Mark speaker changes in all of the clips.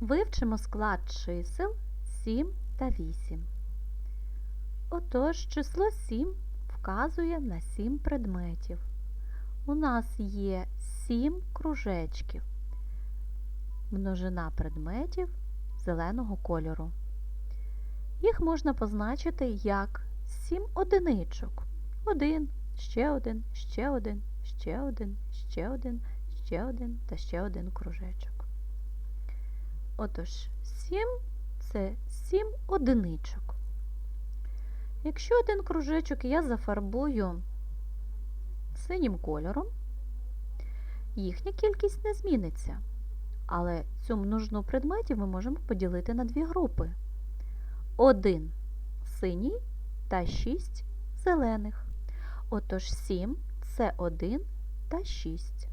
Speaker 1: Вивчимо склад чисел 7 та 8. Отож, число 7 вказує на 7 предметів. У нас є 7 кружечків. Множина предметів зеленого кольору. Їх можна позначити як 7 одиничок. Один, ще один, ще один, ще один, ще один, ще один та ще один кружечок. Отож, 7 це 7 одиничок. Якщо один кружечок я зафарбую синім кольором, їхня кількість не зміниться. Але цю множину предметів ми можемо поділити на дві групи. Один синій та 6 зелених. Отож 7 це 1 та 6.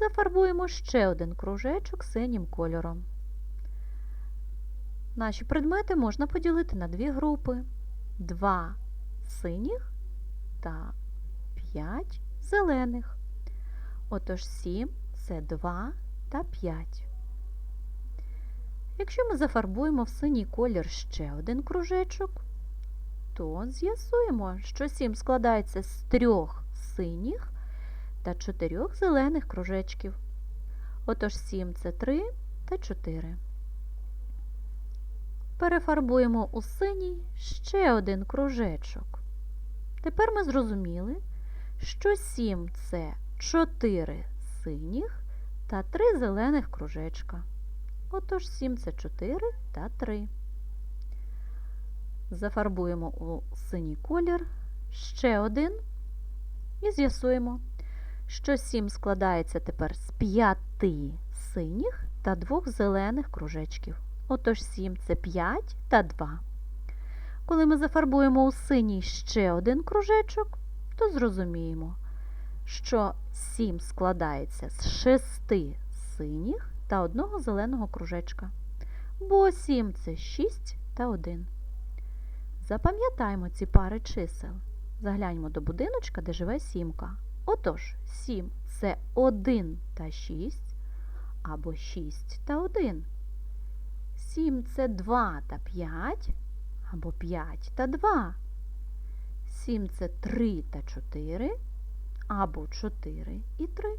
Speaker 1: Зафарбуємо ще один кружечок синім кольором. Наші предмети можна поділити на дві групи: 2 синіх та 5 зелених. Отож 7 це 2 та 5. Якщо ми зафарбуємо в синій колір ще один кружечок, то з'ясуємо, що 7 складається з трьох синіх та чотирьох зелених кружечків. Отож 7 це 3 та 4. Перефарбуємо у синій ще один кружечок. Тепер ми зрозуміли, що 7 це 4 синіх та 3 зелених кружечка. Отож 7 це 4 та 3. Зафарбуємо у синій колір ще один і з'ясуємо, що 7 складається тепер з 5 синіх та 2 зелених кружечків. Отож 7 це 5 та 2. Коли ми зафарбуємо у синій ще один кружечок, то зрозуміємо, що 7 складається з 6 синіх та одного зеленого кружечка. Бо 7 це 6 та 1. Запам'ятаємо ці пари чисел. Загляньмо до будиночка, де живе сімка. Отож, 7 це 1 та 6, або 6 та 1. 7 це 2 та 5, або 5 та 2. 7 це 3 та 4, або 4 і 3.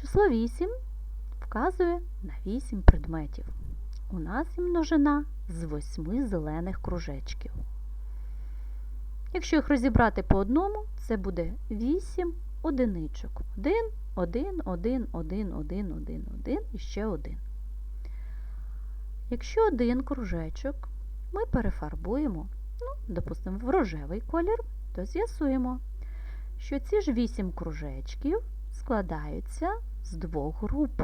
Speaker 1: Число 8 вказує на 8 предметів. У нас і множина з 8 зелених кружечків. Якщо їх розібрати по одному, це буде 8 одиничок. 1, 1, 1, 1, 1, 1, 1 і ще 1. Якщо один кружечок ми перефарбуємо, ну, допустимо, в рожевий колір, то з'ясуємо, що ці ж 8 кружечків складаються з двох груп.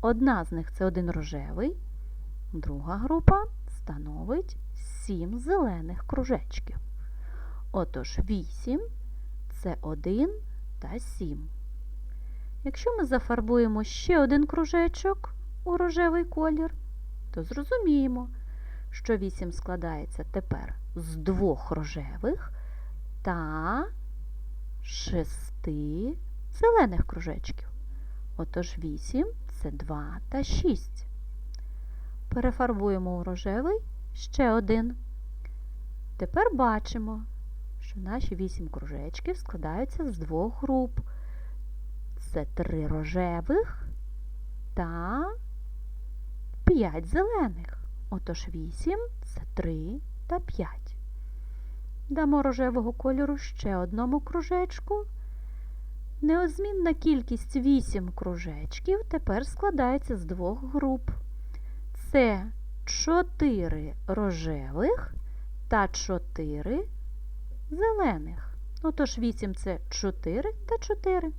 Speaker 1: Одна з них це один рожевий, друга група становить 7 зелених кружечків. Отож, 8 це 1 та 7. Якщо ми зафарбуємо ще один кружечок у рожевий колір, то зрозуміємо, що 8 складається тепер з двох рожевих та шести зелених кружечків. Отож 8 це 2 та 6. Перефарбуємо у рожевий ще один. Тепер бачимо, що наші 8 кружечків складаються з двох груп. Це 3 рожевих та 5 зелених. Отож 8 це 3 та 5. Дамо рожевого кольору ще одному кружечку. Неозмінна кількість 8 кружечків тепер складається з двох груп. Це 4 рожевих та 4 зелених. Отож 8 це 4 та 4.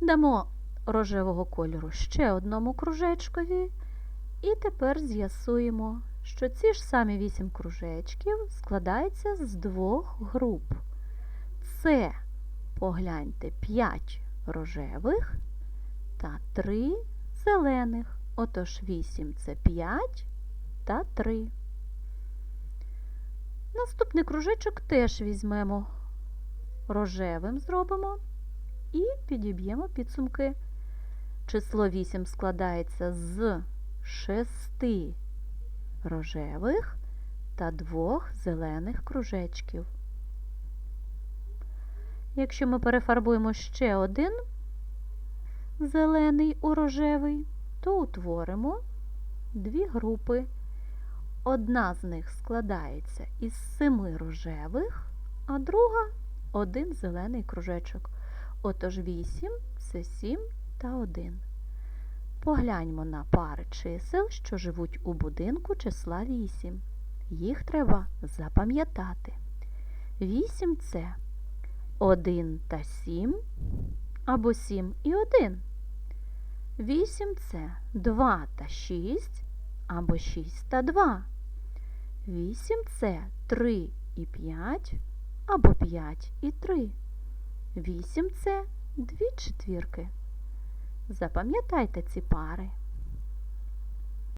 Speaker 1: Дамо рожевого кольору ще одному кружечкові. І тепер з'ясуємо, що ці ж самі 8 кружечків складаються з двох груп. Це Погляньте 5 рожевих та 3 зелених. Отож 8 це 5 та 3. Наступний кружечок теж візьмемо рожевим зробимо і підіб'ємо підсумки. число 8 складається з 6 рожевих та двох зелених кружечків. Якщо ми перефарбуємо ще один зелений у рожевий, то утворимо дві групи. Одна з них складається із семи рожевих, а друга один зелений кружечок. Отож 8 це 7 та 1. Погляньмо на пари чисел, що живуть у будинку числа 8. Їх треба запам'ятати. 8 це 1 та 7 або 7 і 1. 8 це 2 та 6 або 6 та 2. 8 це 3 і 5 або 5 і 3. 8 це 2 четвірки. Запам'ятайте ці пари.